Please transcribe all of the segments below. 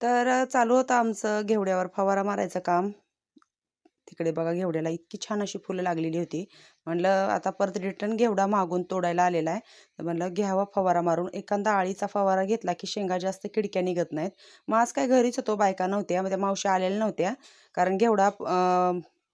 तर चालू होतं आमचं घेवड्यावर फवारा मारायचं काम. तिकडे बघा घेवड्याला इतकी छान अशी फुलं लागलेली होती. म्हणलं आता परत रिटर्न घेवडा मागून तोडायला आलेला आहे. तर म्हणलं घ्यावा फवारा मारून. एखादा अळीचा फवारा घेतला की शेंगा जास्त किडक्या निघत नाहीत. मग आज काय घरीच होतो, बायका नव्हत्या. मग त्या मावशी आलेल्या नव्हत्या. कारण घेवडा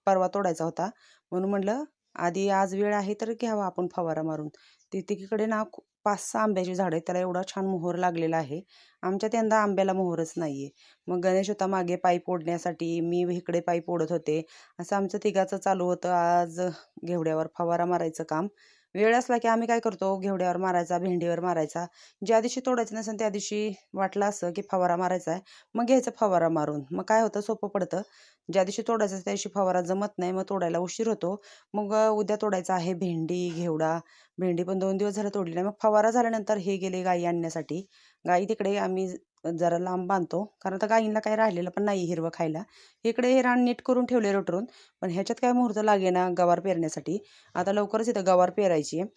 परवा तोडायचा होता. म्हणून म्हणलं आधी आज वेळ आहे तर घ्यावा आपण फवारा मारून. ती तिकडे ना 5-6 आंब्याची झाडं आहेत. त्याला एवढा छान मोहर लागलेला आहे. आमच्यात यंदा आंब्याला मोहरच नाही आहे मग गणेश होता मागे पाईप ओढण्यासाठी, मी इकडे पाईप ओढत होते. असं आमचं तिघाचं चालू होतं आज घेवड्यावर फवारा मारायचं काम. वेळ असला की आम्ही काय करतो, घेवड्यावर मारायचा, भेंडीवर मारायचा. ज्या दिवशी तोडायचं नसेल त्या दिवशी वाटलं असं की फवारा मारायचा आहे, मग घ्यायचं फवारा मारून. मग काय होतं सोपं पडतं. ज्या दिवशी तोडायचं त्या दिवशी फवारा जमत नाही, मग तोडायला उशीर होतो. मग उद्या तोडायचा आहे भेंडी, घेवडा. भेंडी पण दोन दिवस झालं तोडली नाही. मग फवारा झाल्यानंतर हे गेले गाई आणण्यासाठी. गाई तिकडे आम्ही जरा लांब बांधतो. कारण आता गाईंना काही राहिलेलं पण नाही हिरवं खायला. इकडे हे रान नीट करून ठेवले रोटरून. पण ह्याच्यात काय मुहूर्त लागेना गवार पेरण्यासाठी. आता लवकरच इथं गवार पेरायची आहे.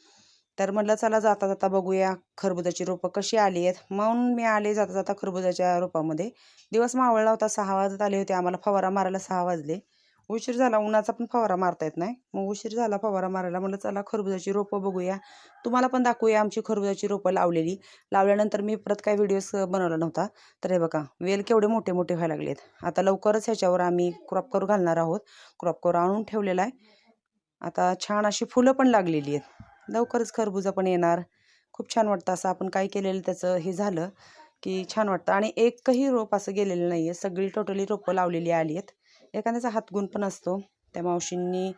तर म्हटलं चला जाता-जाता बघूया खरबुजाची रोपं कशी आली आहेत. म्हणून मी आले जाता-जाता खरबुजाच्या रोपामध्ये. दिवस मावळला होता. सहा वाजत आले होते. आम्हाला फवारा मारायला सहा वाजले. उशीर झाला. उन्हाचा पण फवारा मारता येत नाही. मग उशीर झाला फवारा मारायला. म्हटलं चला खरबुजाची रोपं बघूया. तुम्हाला पण दाखवूया आमची खरबुजाची रोपं लावलेली. लावल्यानंतर मी परत काही व्हिडिओज बनवला नव्हता. तर हे बघा वेल केवढे मोठे-मोठे व्हायला लागलेत. आता लवकरच ह्याच्यावर आम्ही क्रॉप करू घालणार आहोत. क्रॉप करू आणून ठेवलेला आहे. आता छान अशी फुलं पण लागलेली आहेत. लवकरच खरबुजा पण येणार. खूप छान वाटतं असं आपण काय केलेलं त्याचं हे झालं की छान वाटतं आणि एकही रोप असं गेलेलं नाही आहे सगळी टोटली रोपं लावलेली आली आहेत. एखाद्याचा हातगुण पण असतो. त्या मावशींनी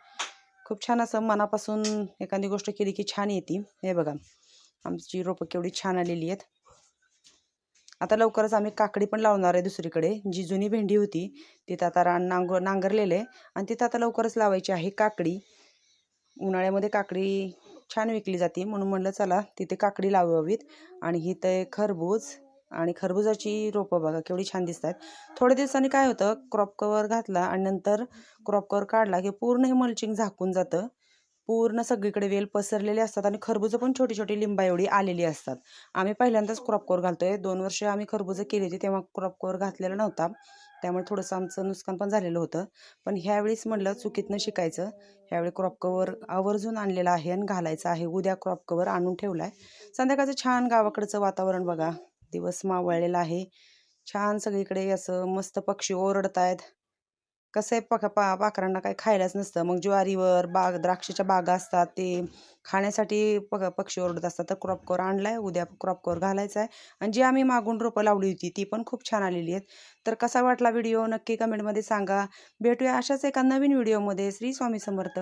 खूप छान असं मनापासून एखादी गोष्ट केली की छान येते. हे बघा आमची रोपं केवढी छान आलेली आहेत. आता लवकरच आम्ही काकडी पण लावणार आहे दुसरीकडे. जी जुनी भेंडी होती तिथं आता रान नांग नांगरलेलं आहे आणि तिथं आता लवकरच लावायची आहे काकडी. उन्हाळ्यामध्ये काकडी छान विकली जाते म्हणून म्हटलं चला तिथे काकडी लावावीत आणि ही आहे खरबूज आणि खरबुजाची रोपं बघा केवढी छान दिसतात. थोड्या दिवसांनी काय होतं क्रॉप कवर घातला आणि नंतर क्रॉप कवर काढला की पूर्ण हे मल्चिंग झाकून जातं. पूर्ण सगळीकडे वेल पसरलेले असतात आणि खरबुजं पण छोटी-छोटी लिंबा एवढी आलेली असतात. आम्ही पहिल्यांदाच क्रॉप कवर घालतोय. दोन वर्ष आम्ही खरबुजं केली होती तेव्हा क्रॉप कवर घातलेला नव्हता. त्यामुळे थोडंसं आमचं नुकसान पण झालेलं होतं. पण ह्यावेळीच म्हटलं चुकीतनं शिकायचं. ह्यावेळी क्रॉप कवर आवर्जून आणलेला आहे आणि घालायचं आहे. उद्या क्रॉप कवर आणून ठेवला आहे संध्याकाळचं छान गावाकडचं वातावरण बघा. दिवस मावळलेला आहे. छान सगळीकडे असं मस्त पक्षी ओरडत आहेत कसं आहे पख पा पाखरांना काही खायलाच नसतं. मग ज्वारीवर बाग द्राक्षाच्या बागा असतात ते खाण्यासाठी प पक्षी ओरडत असतात. तर क्रॉप आणला आणलाय. उद्या क्रॉप कवर घालायचा आहे आणि जी आम्ही मागून रोपं लावली होती ती पण खूप छान आलेली आहेत. तर कसा वाटला व्हिडिओ नक्की कमेंटमध्ये सांगा. भेटूया अशाच एका नवीन व्हिडिओमध्ये. श्री स्वामी समर्थ.